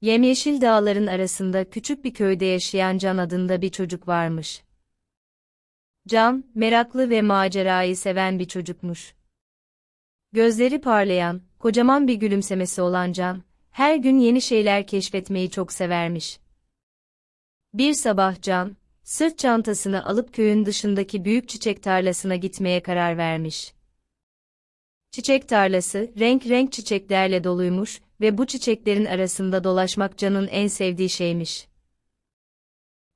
Yemyeşil dağların arasında küçük bir köyde yaşayan Can adında bir çocuk varmış. Can, meraklı ve macerayı seven bir çocukmuş. Gözleri parlayan, kocaman bir gülümsemesi olan Can, her gün yeni şeyler keşfetmeyi çok severmiş. Bir sabah Can, sırt çantasını alıp köyün dışındaki büyük çiçek tarlasına gitmeye karar vermiş. Çiçek tarlası, renk renk çiçeklerle doluymuş ve bu çiçeklerin arasında dolaşmak Can'ın en sevdiği şeymiş.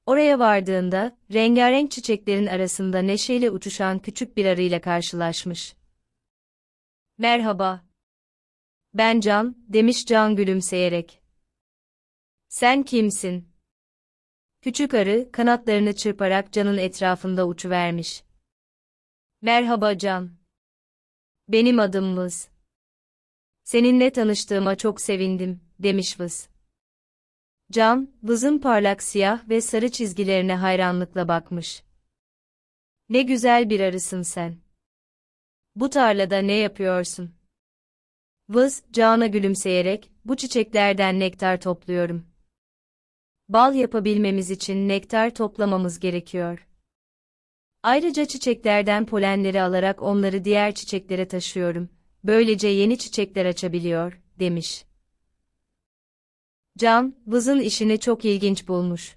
Oraya vardığında, rengarenk çiçeklerin arasında neşeyle uçuşan küçük bir arıyla karşılaşmış. Merhaba. Ben Can, demiş Can gülümseyerek. Sen kimsin? Küçük arı, kanatlarını çırparak Can'ın etrafında uçuvermiş. Merhaba Can. Benim adım Vız. Seninle tanıştığıma çok sevindim, demiş Vız. Can, Vız'ın parlak siyah ve sarı çizgilerine hayranlıkla bakmış. Ne güzel bir arısın sen. Bu tarlada ne yapıyorsun? Vız, Can'a gülümseyerek, bu çiçeklerden nektar topluyorum. Bal yapabilmemiz için nektar toplamamız gerekiyor. Ayrıca çiçeklerden polenleri alarak onları diğer çiçeklere taşıyorum. Böylece yeni çiçekler açabiliyor, demiş. Can, Vız'ın işini çok ilginç bulmuş.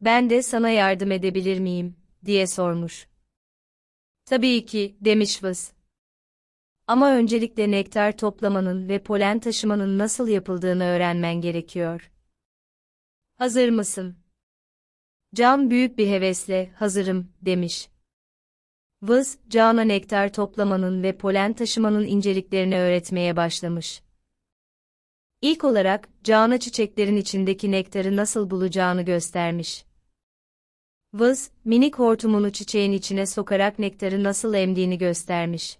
Ben de sana yardım edebilir miyim, diye sormuş. Tabii ki, demiş Vız. Ama öncelikle nektar toplamanın ve polen taşımanın nasıl yapıldığını öğrenmen gerekiyor. Hazır mısın? Can büyük bir hevesle, hazırım, demiş. Vız, Can'a nektar toplamanın ve polen taşımanın inceliklerini öğretmeye başlamış. İlk olarak, Can'a çiçeklerin içindeki nektarı nasıl bulacağını göstermiş. Vız, minik hortumunu çiçeğin içine sokarak nektarı nasıl emdiğini göstermiş.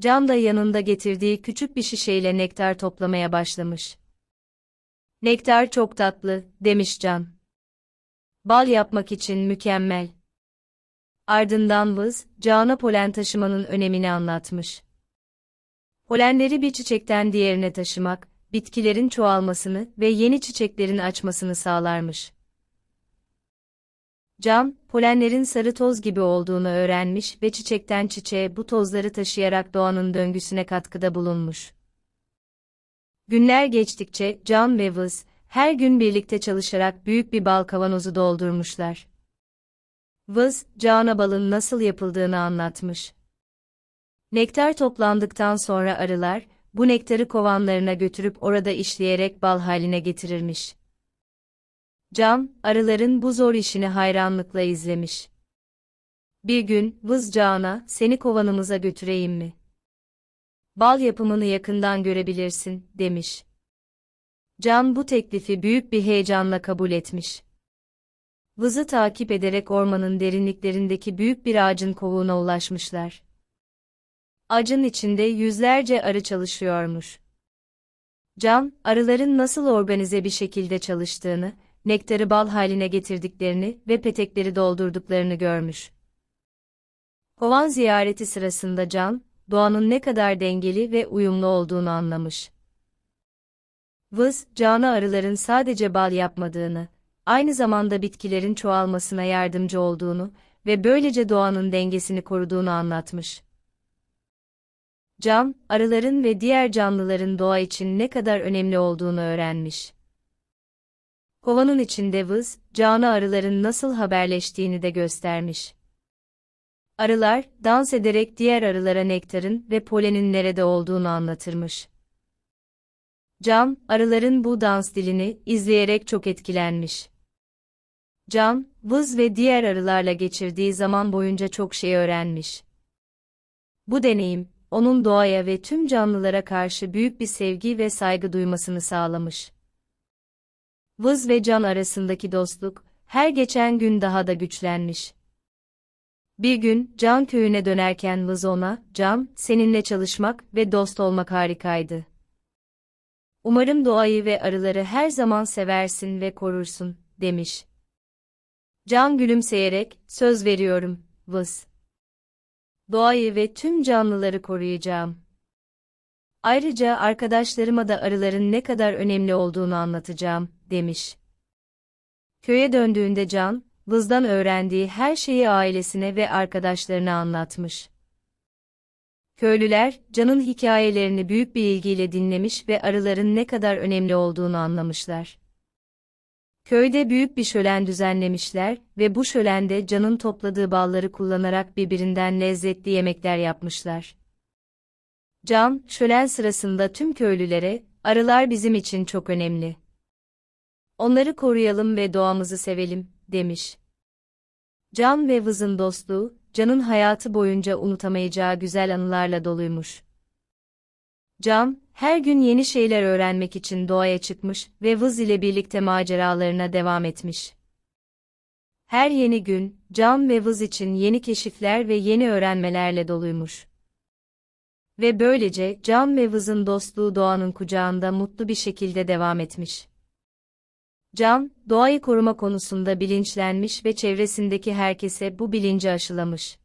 Can da yanında getirdiği küçük bir şişeyle nektar toplamaya başlamış. Nektar çok tatlı, demiş Can. Bal yapmak için mükemmel. Ardından Vız, Can'a polen taşımanın önemini anlatmış. Polenleri bir çiçekten diğerine taşımak, bitkilerin çoğalmasını ve yeni çiçeklerin açmasını sağlarmış. Can, polenlerin sarı toz gibi olduğunu öğrenmiş ve çiçekten çiçeğe bu tozları taşıyarak doğanın döngüsüne katkıda bulunmuş. Günler geçtikçe Can ve Vız, her gün birlikte çalışarak büyük bir bal kavanozu doldurmuşlar. Vız, Can'a balın nasıl yapıldığını anlatmış. Nektar toplandıktan sonra arılar, bu nektarı kovanlarına götürüp orada işleyerek bal haline getirirmiş. Can, arıların bu zor işini hayranlıkla izlemiş. Bir gün, Vız Can'a, seni kovanımıza götüreyim mi? Bal yapımını yakından görebilirsin, demiş. Can bu teklifi büyük bir heyecanla kabul etmiş. Vız'ı takip ederek ormanın derinliklerindeki büyük bir ağacın kovuğuna ulaşmışlar. Ağacın içinde yüzlerce arı çalışıyormuş. Can, arıların nasıl organize bir şekilde çalıştığını, nektarı bal haline getirdiklerini ve petekleri doldurduklarını görmüş. Kovan ziyareti sırasında Can, doğanın ne kadar dengeli ve uyumlu olduğunu anlamış. Vız, Can'a arıların sadece bal yapmadığını, aynı zamanda bitkilerin çoğalmasına yardımcı olduğunu ve böylece doğanın dengesini koruduğunu anlatmış. Can, arıların ve diğer canlıların doğa için ne kadar önemli olduğunu öğrenmiş. Kovanın içinde vız, Can'a arıların nasıl haberleştiğini de göstermiş. Arılar, dans ederek diğer arılara nektarın ve polenin nerede olduğunu anlatırmış. Can, arıların bu dans dilini izleyerek çok etkilenmiş. Can, Vız ve diğer arılarla geçirdiği zaman boyunca çok şey öğrenmiş. Bu deneyim, onun doğaya ve tüm canlılara karşı büyük bir sevgi ve saygı duymasını sağlamış. Vız ve Can arasındaki dostluk, her geçen gün daha da güçlenmiş. Bir gün, Can köyüne dönerken Vız ona, Can, seninle çalışmak ve dost olmak harikaydı. Umarım doğayı ve arıları her zaman seversin ve korursun, demiş. Can gülümseyerek, söz veriyorum, Vız. Doğayı ve tüm canlıları koruyacağım. Ayrıca arkadaşlarıma da arıların ne kadar önemli olduğunu anlatacağım, demiş. Köye döndüğünde Can, Vız'dan öğrendiği her şeyi ailesine ve arkadaşlarına anlatmış. Köylüler, Can'ın hikayelerini büyük bir ilgiyle dinlemiş ve arıların ne kadar önemli olduğunu anlamışlar. Köyde büyük bir şölen düzenlemişler ve bu şölende Can'ın topladığı balları kullanarak birbirinden lezzetli yemekler yapmışlar. Can, şölen sırasında tüm köylülere, arılar bizim için çok önemli. Onları koruyalım ve doğamızı sevelim, demiş. Can ve Vız'ın dostluğu, Can'ın hayatı boyunca unutamayacağı güzel anılarla doluymuş. Can, her gün yeni şeyler öğrenmek için doğaya çıkmış ve Vız ile birlikte maceralarına devam etmiş. Her yeni gün, Can ve Vız için yeni keşifler ve yeni öğrenmelerle doluymuş. Ve böylece Can ve Vız'ın dostluğu doğanın kucağında mutlu bir şekilde devam etmiş. Can, doğayı koruma konusunda bilinçlenmiş ve çevresindeki herkese bu bilinci aşılamış.